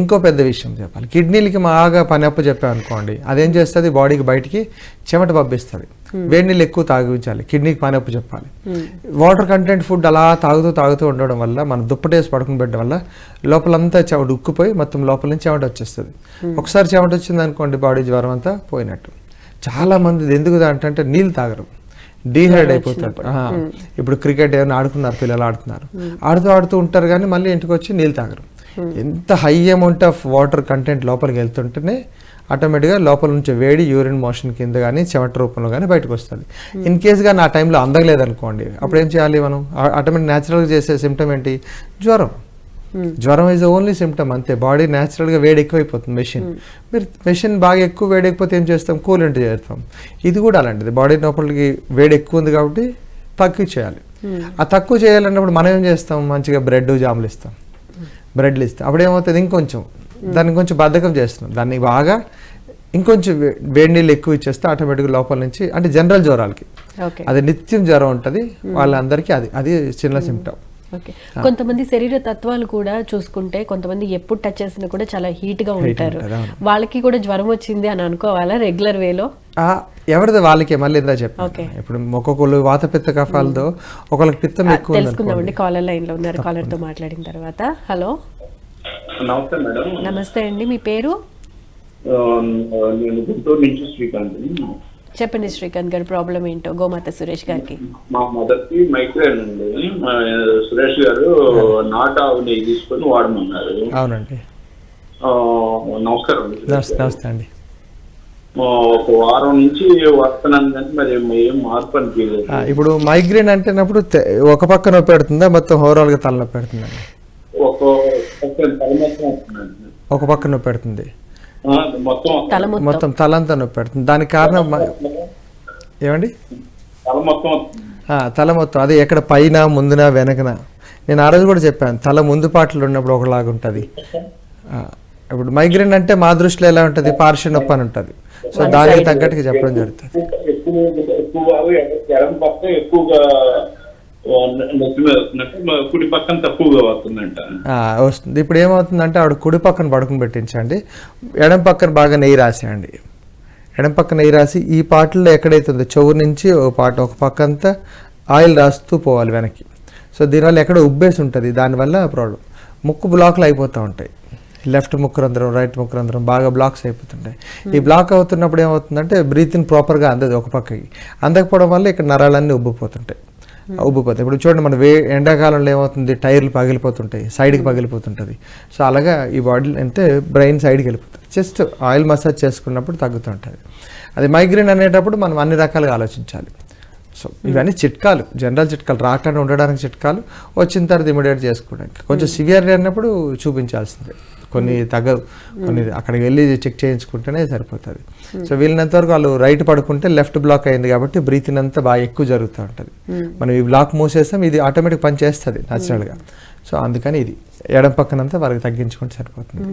ఇంకో పెద్ద విషయం చెప్పాలి. కిడ్నీలకి బాగా పని అప్పు చెప్పాం అనుకోండి అదేం చేస్తుంది? బాడీకి బయటికి చెమట పంపిస్తుంది వేడి నీళ్ళు ఎక్కువ తాగించాలి కిడ్నీకి పని అప్పు చెప్పాలి వాటర్ కంటెంట్ ఫుడ్ అలా తాగుతూ తాగుతూ ఉండడం వల్ల మనం దుప్పటేసి పడుకుని పెట్టడం వల్ల లోపలంతా చెమట ఉక్కుపోయి మొత్తం లోపల నుంచి చెమట వచ్చేస్తుంది. ఒకసారి చెమట వచ్చింది అనుకోండి బాడీ జ్వరం అంతా పోయినట్టు. చాలా మంది ఎందుకు అంటే నీళ్ళు తాగరు. డీహైడ్ అయిపోతారు. ఇప్పుడు క్రికెట్ ఏమైనా ఆడుకున్నారు పిల్లలు ఆడుతున్నారు. ఆడుతూ ఆడుతూ ఉంటారు కానీ మళ్ళీ ఇంటికి వచ్చి నీళ్ళు తాగరు. ఎంత high amount of water content లోపలికి వెళ్తుంటేనే ఆటోమేటిక్గా లోపల నుంచి వేడి యూరిన్ మోషన్ కింద కానీ చెమట రూపంలో కానీ బయటకు వస్తుంది ఇన్ కేస్ కానీ ఆ టైంలో అందగలేదు అనుకోండి అప్పుడు ఏం చేయాలి మనం? ఆటోమేటిక్ న్యాచురల్గా చేసే సిమ్టమ్ ఏంటి? జ్వరం. జ్వరం ఈజ్ ఓన్లీ సిమ్టమ్ అంతే. బాడీ న్యాచురల్గా వేడి ఎక్కువైపోతుంది మెషిన్ మీరు మెషిన్ బాగా ఎక్కువ వేడి ఎక్కువైతే ఏం చేస్తాం? కూలెంట్ చేస్తాం. ఇది కూడా అలాంటిది. బాడీ లోపలికి వేడి ఎక్కువ ఉంది కాబట్టి తక్కువ చేయాలి. ఆ తక్కువ చేయాలన్నప్పుడు మనం ఏం చేస్తాం? మంచిగా బ్రెడ్ జాములు ఇస్తాం. బ్రెడ్లు ఇస్తాం అప్పుడు ఏమవుతుంది ఇంకొంచెం. దాన్ని కొంచెం బద్ధకం చేస్తున్నాం. దాన్ని బాగా ఇంకొంచెం వేడి నీళ్ళు ఎక్కువ ఇచ్చేస్తే ఆటోమేటిక్గా లోపల నుంచి అంటే జనరల్ జ్వరాలకి. అది నిత్యం జ్వరం ఉంటుంది. వాళ్ళందరికీ అది అది చిన్న సిమ్టమ్ ఓకే కొంతమంది శరీర తత్వాలు కూడా చూసుకుంటే కొంతమంది ఎప్పుడు టచ్ చేసినా కూడా చాలా హీట్గా ఉంటారు. వాళ్ళకి కూడా జ్వరం వచ్చింది అని అనుకోవాలా రెగ్యులర్ వేలో ఆ, ఎవరిది వాళ్ళకే మళ్ళీ ఇందా చెప్పాను. ఓకే. ఇప్పుడు ఒక్కొక్కరు వాత పిత్త కఫాలతో ఒకళ్ళకి పిత్తం ఎక్కువ తెలుసుకుందామండి కాలర్ లైన్లో ఉన్నారు కాలర్తో మాట్లాడిన తర్వాత. హలో నమస్తే మేడం. నమస్తే అండి మీ పేరు? నేను గుంటూరు నుంచి శ్రీకాంత్ చెప్పండి శ్రీకాంత్ గారి ప్రాబ్లం ఏంటో గోమాత సురేష్ గారికి. మా మదర్కి మైగ్రేన్ ఉంది సురేష్ గారు నాట ఆవు నెయ్యి తీసుకొని వాడమన్నారు. అవునండి. నమస్కారం. నమస్తే అండి. ఒక వారం నుంచి వస్తున్నాను కానీ మరి ఏం మార్పు అనిపించలేదు. ఇప్పుడు మైగ్రేన్ అంటేనప్పుడు ఒక పక్క నొప్పి పెడుతుందా మొత్తం ఓవరాల్గా తలనొప్పి పెడుతుందండి. ఒక తల పక్క నొప్పి పెడుతుంది. మొత్తం. తల మొత్తం. మొత్తం తలంతా నొప్పి పెడుతుంది. దానికి కారణం ఏమండి? తల మొత్తం. వస్తుంది ఆ, తల మొత్తం. అదే ఎక్కడ పైన ముందున వెనకన. నేను ఆ రోజు కూడా చెప్పాను తల ముందు పాటలు ఉన్నప్పుడు ఒకలాగా ఉంటుంది. ఆ, ఇప్పుడు మైగ్రేన్ అంటే మా దృష్టిలో ఎలా ఉంటుంది? పార్శ్వ నొప్పి అని ఉంటుంది. సో దానికి తగ్గట్టుగా చెప్పడం జరుగుతుంది. కుడి పక్కన తక్కువగా వస్తుంది. ఇప్పుడు ఏమవుతుందంటే ఆవిడ కుడి పక్కన పడుకుని పెట్టించండి. ఎడం పక్కన బాగా నెయ్యి రాసేయండి. ఎడం పక్కన నెయ్యి రాసి ఈ పాటల్లో ఎక్కడైతే ఉందో చెవు నుంచి ఒక పాట ఒక పక్క అంతా ఆయిల్ రాస్తూ పోవాలి వెనక్కి. సో దీనివల్ల ఎక్కడ ఉబ్బేసి ఉంటుంది. దానివల్ల ప్రాబ్లం ముక్కు బ్లాక్లు అయిపోతూ ఉంటాయి. లెఫ్ట్ ముక్కు రంధ్రం రైట్ ముక్కు రంధ్రం బాగా బ్లాక్స్ అయిపోతుంటాయి. ఈ బ్లాక్ అవుతున్నప్పుడు ఏమవుతుందంటే బ్రీతింగ్ ప్రాపర్గా అందదు ఒక పక్కకి. అందకపోవడం వల్ల ఇక్కడ నరాలన్నీ ఉబ్బిపోతుంటాయి. ఉబ్బిపోతాయి ఇప్పుడు చూడండి మన వే ఎండాకాలంలో ఏమవుతుంది? టైర్లు పగిలిపోతుంటాయి సైడ్కి పగిలిపోతుంటుంది. సో అలాగా ఈ బాడీ అంటే బ్రెయిన్ సైడ్కి వెళ్ళిపోతుంది. జస్ట్ ఆయిల్ మసాజ్ చేసుకున్నప్పుడు తగ్గుతుంటుంది. అది మైగ్రేన్ అనేటప్పుడు మనం అన్ని రకాలుగా ఆలోచించాలి. సో ఇవన్నీ చిట్కాలు. జనరల్ చిట్కాలు. రాకుండా ఉండడానికి చిట్కాలు. వచ్చిన తర్వాత ఇమీడియట్ చేసుకోవడానికి. కొంచెం సివియర్ అన్నప్పుడు చూపించాల్సిందే. కొన్ని తగ్గవు కొన్ని అక్కడికి వెళ్ళి చెక్ చేయించుకుంటేనే సరిపోతుంది. సో వీళ్ళనంత వరకు వాళ్ళు రైట్ పడుకుంటే లెఫ్ట్ బ్లాక్ అయింది కాబట్టి బ్రీతింగ్ అంతా బాగా ఎక్కువ జరుగుతూ ఉంటుంది మనం ఈ బ్లాక్ మూసేస్తాం ఇది ఆటోమేటిక్ పని చేస్తుంది న్యాచురల్గా సో అందుకని ఇది ఎడం పక్కనంతా వాళ్ళకి తగ్గించుకుంటే సరిపోతుంది.